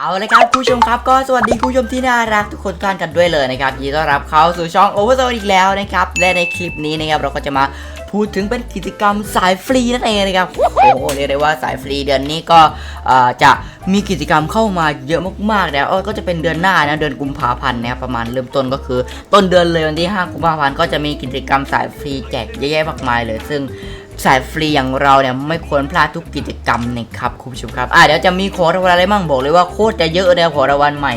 เอาละครับผู้ชมครับก็สวัสดีผู้ชมที่น่ารักทุกคนทุกท่านกันด้วยเลยนะครับยินดีต้อนรับเข้าสู่ช่อง o v e r z o อีกแล้วนะครับและในคลิปนี้นะครับเราก็จะมาพูดถึงเป็นกิจกรรมสายฟรีนั่นเองนะครับโอ้โหเรียกได้ว่าสายฟรีเดือนนี้ก็จะมีกิจกรรมเข้ามาเยอะมากๆแล้วก็จะเป็นเดือนหน้านะเดือนกุมภาพันธ์นะครับประมาณเริ่มต้นก็คือ ต้นเดือนเลยวันที่ 5 กุมภาพันธ์ก็จะมีกิจกรรมสายฟรีแจกเยอะแยะมากมายเลยซึ่ง สายฟรีอย่างเราเนี่ยไม่ควรพลาดทุกกิจกรรมนะครับคุณผู้ชมครับอะเดี๋ยวจะมีของรางวัลอะไรบ้างบอกเลยว่าโคตรจะเยอะเลยของรางวัลใหม่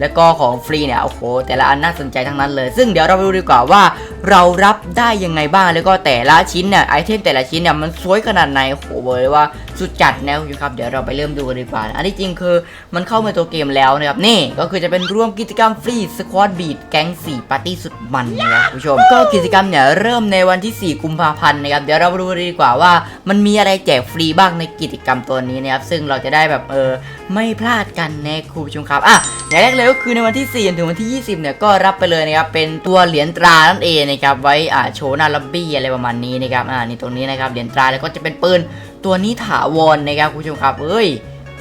แล้วก็ของฟรีเนี่ยโอ้โหแต่ละอันน่าสนใจทั้งนั้นเลย ซึ่งเดี๋ยวเราไปดูดีกว่าว่า เรารับได้ยังไงบ้างแล้วก็แต่ละชิ้นเนี่ยไอเทมแต่ละชิ้นเนี่ยมันสวยขนาดไหนโอ้โหบอกเลยว่าสุดจัดแนวอยู่ครับเดี๋ยวเราไปเริ่มดูกันดีกว่าอันที่จริงคือมันเข้ามาตัวเกมแล้วนะครับนี่ก็คือจะเป็นร่วมกิจกรรมฟรีสควอตบีดแก๊ง4ปาร์ตี้สุดมันนะครับคุณผู้ชม ก็กิจกรรมเนี่ยเริ่มในวันที่ 4 กุมภาพันธ์นะครับเดี๋ยวเราไปดูดีกว่าว่า มันมีอะไรแจกฟรีบ้างในกิจกรรมตัวนี้นะครับซึ่งเราจะได้แบบเออ ไม่พลาดกันนะคุณผู้ชมครับอะอย่างแรกเลยก็คือในวันที่ 4 ถึงวันที่ 20 เนี่ยก็รับไปเลยนะครับเป็นตัวเหรียญตรานั่นเองนะครับไว้อ่าโชว์หน้าล็อบบี้อะไรประมาณนี้นะครับอ่านี่ตรงนี้นะครับเหรียญตราแล้วก็จะเป็นปืนตัวนี้ถาวรนะครับคุณผู้ชมครับเอ้ย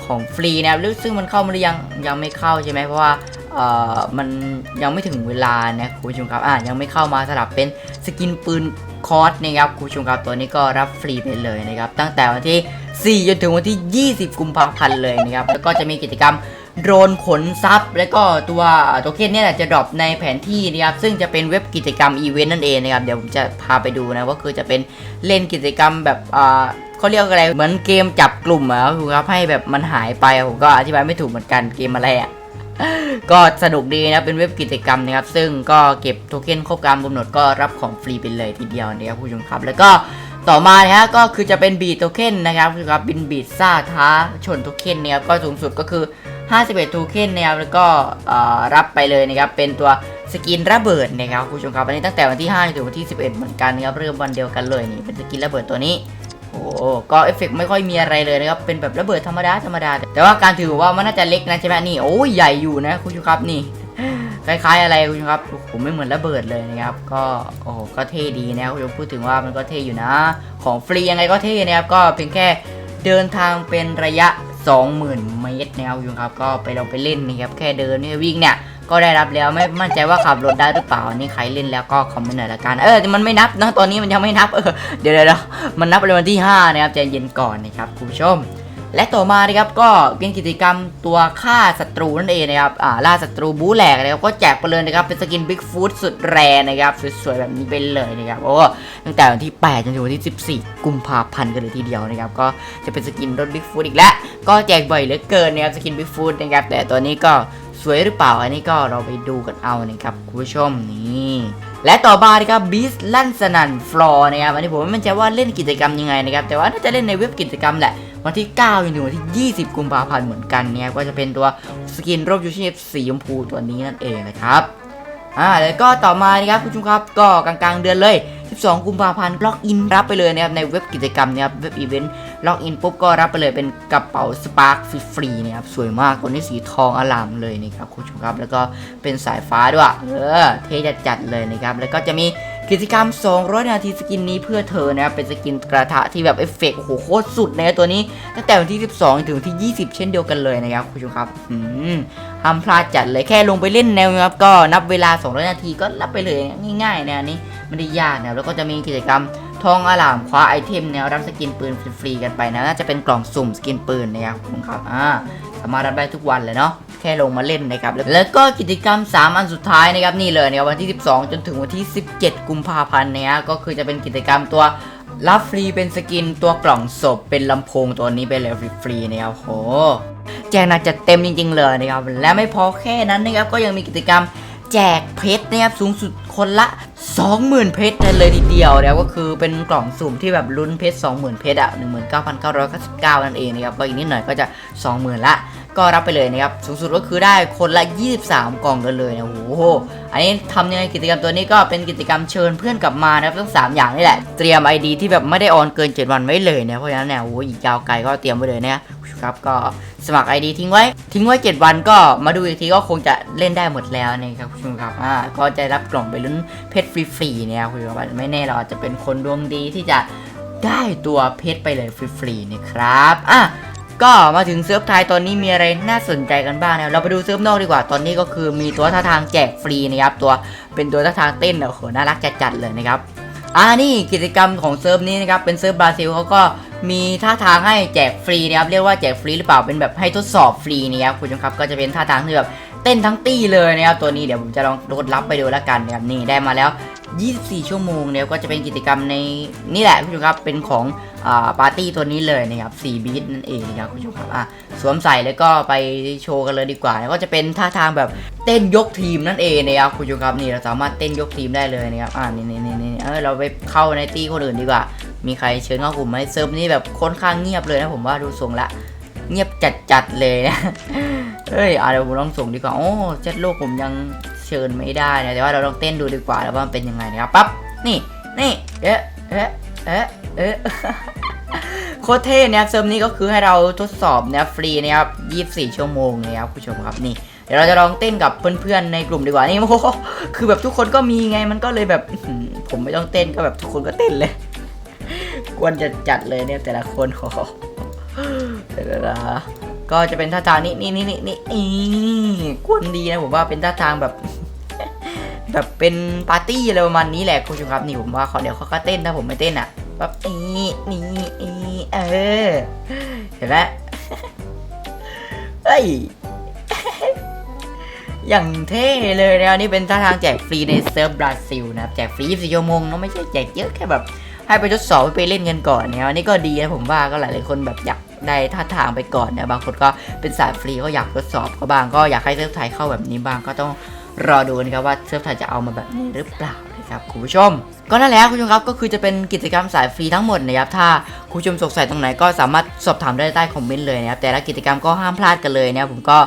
ของฟรีนะครับซึ่งมันเข้ามาหรือยังยังไม่เข้าใช่ไหมเพราะว่าเอ่อมันยังไม่ถึงเวลานะคุณผู้ชมครับอ่ายังไม่เข้ามาสลับเป็นสกินปืน คอร์สนะครับคุณผู้ชมครับตัวนี้ก็รับฟรีไปเลยนะครับตั้งแต่วันที่ 4 จนถึงวันที่ 20 กุมภาพันธ์เลยนะครับแล้วก็จะมีกิจกรรมโดรนขนซับแล้วก็ตัวโทเค็นเนี่ยจะดรอปในแผนที่นะครับซึ่งจะเป็นเว็บกิจกรรมอีเวนต์นั่นเองนะครับเดี๋ยวผมจะพาไปดูนะว่าคือจะเป็นเล่นกิจกรรมแบบอ่าเขาเรียกอะไรเหมือนเกมจับกลุ่มอะครับให้แบบมันหายไปผมก็อธิบายไม่ถูกเหมือนกันเกมอะไรอะ ก็สนุกดีนะเป็นเว็บกิจกรรมนะครับ ซึ่งก็เก็บโทเค็นครบการกำหนดก็รับของฟรีไปเลยทีเดียวนะครับผู้ชมครับ แล้วก็ต่อมานะฮะก็คือจะเป็นบีโทเค็นนะครับคือครับเป็นบีซ่าท้าชนโทเค็นนะครับก็สูงสุดก็คือ 51โทเค็นนะครับแล้วก็รับไปเลยนะครับเป็นตัวสกินระเบิดนะครับคุณผู้ชมครับอันนี้ตั้งแต่วันที่5ถึงวันที่ 11 เหมือนกันนะครับเริ่มวันเดียวกันเลยนี่เป็นสกินระเบิดตัวนี้ โอ้ก็เอฟเฟกต์ไม่ค่อยมีอะไรเลยนะครับ เป็นแบบระเบิดธรรมดาธรรมดา แต่ว่าการถือว่ามันน่าจะเล็กนะใช่ไหมนี่ โอ้ยใหญ่อยู่นะคุณผู้ชมครับนี่ คล้ายๆอะไรคุณผู้ชมครับ ผมไม่เหมือนระเบิดเลยนะครับ ก็โอ้โหก็เท่ดีนะคุณผู้ชมพูดถึงว่ามันก็เท่อยู่นะ ของฟรียังไงก็เท่นะครับ ก็เพียงแค่เดินทางเป็นระยะ 20,000 เมตรนะครับคุณครับก็ไปลองไปเล่นนะครับแค่เดินเนี่ยวิ่งเนี่ยก็ได้รับแล้วไม่มั่นใจว่าขับรถได้หรือเปล่านี่ใครเล่นแล้วก็คอมเมนต์หน่อยละกันเออมันไม่นับนะตอนนี้มันยังไม่นับเออเดี๋ยวเดี๋ยวมันนับในวันที่5นะครับใจเย็นก่อนนะครับคุณผู้ชม และต่อมานะครับก็เป็นกิจกรรมตัวฆ่าศัตรูนั่นเองนะครับอ่าล่าศัตรูบู๊แหลกนะครับก็แจกไปเลยนะครับเป็นสกินบิ๊กฟูดสุดแรงนะครับสวยๆแบบนี้ไปเลยนะครับโอ้ตั้งแต่วันที่ 8 จนถึงวันที่ 14 กุมภาพันธ์กันเลยทีเดียวนะครับก็จะเป็นสกินรถบิ๊กฟูดอีกแล้วก็แจกบ่อยเหลือเกินนะครับสกินบิ๊กฟูดนะครับแต่ตัวนี้ก็สวยหรือเปล่าอันนี้ก็เราไปดูกันเอานะครับคุณผู้ชมนี่และต่อมานะครับบีสลั่นสนันฟลอร์นะครับอันนี้ผมไม่มั่นใจว่าเล่นกิจกรรมยังไงนะครับแต่ว่าน่าจะเล่นในเว็บกิจกรรมแหละ วันที่ 9จนถึงวันที่ 20 กุมภาพันธ์เหมือนกันเนี่ยก็จะเป็นตัวสกินรูปยูชีพสีชมพูตัวนี้นั่นเองนะครับอ่าแล้วก็ต่อมานะครับคุณผู้ชมครับก็กลางๆเดือนเลย 12 กุมภาพันธ์ล็อกอินรับไปเลยนะครับในเว็บกิจกรรมนะครับเว็บอีเวนต์ล็อกอินปุ๊บก็รับไปเลยเป็นกระเป๋าสปาร์คฟรีๆนะครับสวยมากตัวนี้สีทองอลามเลยนะครับคุณผู้ชมครับแล้วก็เป็นสายฟ้าด้วยเออเท่จัดๆเลยนะครับแล้วก็จะมี กิจกรรม 200 นาทีสกินนี้เพื่อเธอนะครับเป็นสกินกระทะที่แบบเอฟเฟกต์โหโคตรสุดในตัวนี้ ตั้งแต่วันที่ 12 ถึงที่ 20 เช่นเดียวกันเลยนะครับคุณผู้ชมครับอืมห้ามพลาดจัดเลยแค่ลงไปเล่นแนวนะครับก็นับเวลา 200 นาทีก็รับไปเลยง่ายๆนะอันนี้ไม่ได้ยากนะแล้วก็จะมีกิจกรรมทองอลามคว้าไอเทมแนวรับสกินปืนฟรีๆกันไปนะน่าจะเป็นกล่องสุ่มสกินปืนนะครับคุณครับอ่าสามารถรับได้ทุกวันเลยเนาะ ค่ลงมาเล่นนะครับ แล้วก็กิจกรรม 3 อันสุดท้ายนะครับนี่เลยนะครับวันที่ 12 จนถึงวันที่ 17 กุมภาพันธ์เนี่ยก็คือจะเป็นกิจกรรมตัวรับฟรีเป็นสกินตัวกล่องศพเป็นลำโพงตัวนี้ไปเลยฟรีๆนะครับโหแจกหนักจัดเต็มจริง ๆ เลยนะครับและไม่พอแค่นั้นนะครับก็ยังมีกิจกรรมแจกเพชรนะครับสูงสุดคนละ 20,000 เพชรเลยทีเดียวแล้วก็คือเป็นกล่องสุ่มที่แบบลุ้นเพชร 20,000 เพชรอะ19,999 นั่นเองนะครับก็อีกนิดหน่อยก็จะ 20,000 ละ ก็รับไปเลยนะครับ สูงสุดก็คือได้คนละ 23 กล่องกันเลยนะโอ้โห อันนี้ทำยังไงกิจกรรมตัวนี้ก็เป็นกิจกรรมเชิญเพื่อนกลับมานะครับทั้ง3 อย่างนี่แหละ เตรียม ID ที่แบบไม่ได้ออนเกิน 7 วันไว้เลยนะเพราะฉะนั้นเนี่ยโอ้โหอีกยาวไกลก็เตรียมไว้เลยนะครับก็สมัคร ID ทิ้งไว้ ทิ้งไว้ 7 วันก็มาดูอีกทีก็คงจะเล่นได้หมดแล้วนะครับคุณผู้ชมครับอ่าก็จะรับกล่องไปลุ้นเพชรฟรีๆเนี่ยคุณผู้ชมครับไม่แน่เราอาจจะเป็นคนดวงดีที่จะได้ตัวเพชรไปเลยฟรีๆนะครับอะ ก็มาถึงเซิร์ฟไทยตอนนี้มีอะไรน่าสนใจกันบ้างนะเราไปดูเซิร์ฟนอกดีกว่าตอนนี้ก็คือมีตัวท่าทางแจกฟรีนะครับตัวเป็นตัวท่าทางเต้นโอ้โหน่ารักจัดๆเลยนะครับอ่านี่กิจกรรมของเซิร์ฟนี้นะครับเป็นเซิร์ฟบราซิลเขาก็มีท่าทางให้แจกฟรีนะครับเรียกว่าแจกฟรีหรือเปล่าเป็นแบบให้ทดสอบฟรีนะครับคุณผู้ชมครับก็จะเป็นท่าทางที่แบบเต้นทั้งตี้เลยนะครับตัวนี้เดี๋ยวผมจะลองโดดรับไปดูแล้วกันนะครับนี่ได้มาแล้ว 24 ชั่วโมงเนี่ยก็จะเป็นกิจกรรมในนี่แหละคุณผู้ชมครับเป็นของอปาร์ตี้ตัวนี้เลยนะครับ4บีทนั่นเองนะครับคุณผู้ชมครับอะสวมใส่แล้วก็ไปโชว์กันเลยดีกว่าแล้วก็จะเป็นท่าทางแบบเต้นยกทีมนั่นเองนะครับคุณผู้ชมครับนี่เราสามารถเต้นยกทีมได้เลยนะครับอ่านี่นี่นี่นี่เออเราไปเข้าในตีคนอื่นดีกว่า มีใครเชิญเข้ากลุ่มไหมเซิร์ฟนี้แบบค่อนข้างเงียบเลยนะผมว่าดูทรงละเงียบจัดๆเลยนะเฮ้ยอะเดี๋ยวผมลองส่งดีกว่าโอ้เจ็ดโลกผมยัง เชิญไม่ได้นะแต่ว่าเราลองเต้นดูดีกว่าแล้วว่ามันเป็นยังไงนะครับปั๊บนี่นี่เอ๊ะเอ๊ะเอ๊ะเอ๊ะโคตรเท่นะครับเซิร์ฟนี้ก็คือให้เราทดสอบนะครับฟรีนะครับ 24 ชั่วโมงนะครับผู้ชมครับนี่เดี๋ยวเราจะลองเต้นกับเพื่อนๆในกลุ่มดีกว่านี่โอ้โหคือแบบทุกคนก็มีไงมันก็เลยแบบผมไม่ต้องเต้นก็แบบทุกคนก็เต้นเลยกวนจัดเลยเนี่ยแต่ละคนโอ้โหเดี๋ยวนะ ก็จะเป็นท่าทางนี้นี่นี่นี่นี่นี่กวนดีนะผมว่าเป็นท่าทางแบบ แบบเป็นปาร์ตี้อะไรประมาณนี้แหละคุณผู้ชมครับนี่ผมว่าเขาเดี๋ยวเขาก็เต้นถ้าผมไม่เต้นอะแบบนี่นี่นี่เออเห็นไหมเฮ้ยอย่างเท่เลยนะนี่เป็นท่าทางแจกฟรีในเซิร์ฟบราซิลนะครับแจกฟรี24ชั่วโมงเนาะไม่ใช่แจกเยอะแค่แบบให้ไปทดสอบไปเล่นกันก่อนเนี่ยอันนี้ก็ดีนะผมว่าก็หลายๆคนแบบอยาก ได้ท่าทางไปก่อนนะบางคนก็เป็นสายฟรีก็อยากทดสอบก็บางก็อยากให้เซิร์ฟไทยเข้าแบบนี้บางก็ต้องรอดูนะครับว่าเซิร์ฟไทยจะเอามาแบบนี้หรือเปล่านะครับคุณผู้ชมก็นั่นแหละคุณผู้ชมครับก็คือจะเป็นกิจกรรมสายฟรีทั้งหมดนะครับถ้าคุณผู้ชมสงสัยตรงไหนก็สามารถสอบถามได้ใต้คอมเมนต์เลยนะครับแต่ละกิจกรรมก็ห้ามพลาดกันเลยนะครับผมก็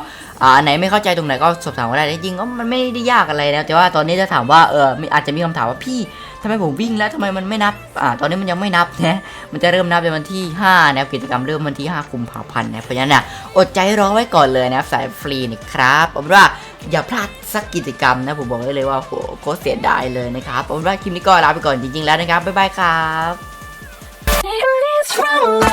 อ่าอันไหนไม่เข้าใจตรงไหนก็สอบถามก็ได้จริงๆก็มันไม่ได้ยากอะไรนะแต่ว่าตอนนี้จะถามว่าเอออาจจะมีคำถามว่าพี่ ทำไมผมวิ่งแล้วทำไมมันไม่นับ อ่า ตอนนี้มันยังไม่นับนะ มันจะเริ่มนับในวันที่ 5 นะครับ กิจกรรมเริ่มวันที่ 5 กุมภาพันธ์นะ เพราะฉะนั้นน่ะอดใจรอไว้ก่อนเลยนะครับสายฟรีนี่ครับเอาเป็นว่าอย่าพลาดสักกิจกรรมนะ ผมบอกไว้เลยว่าโหโคตรเสียดายเลยนะครับเอาเป็นว่าคลิปนี้ก็ลาไปก่อนจริงๆแล้วนะครับ บ๊ายบายครับ It's wrong.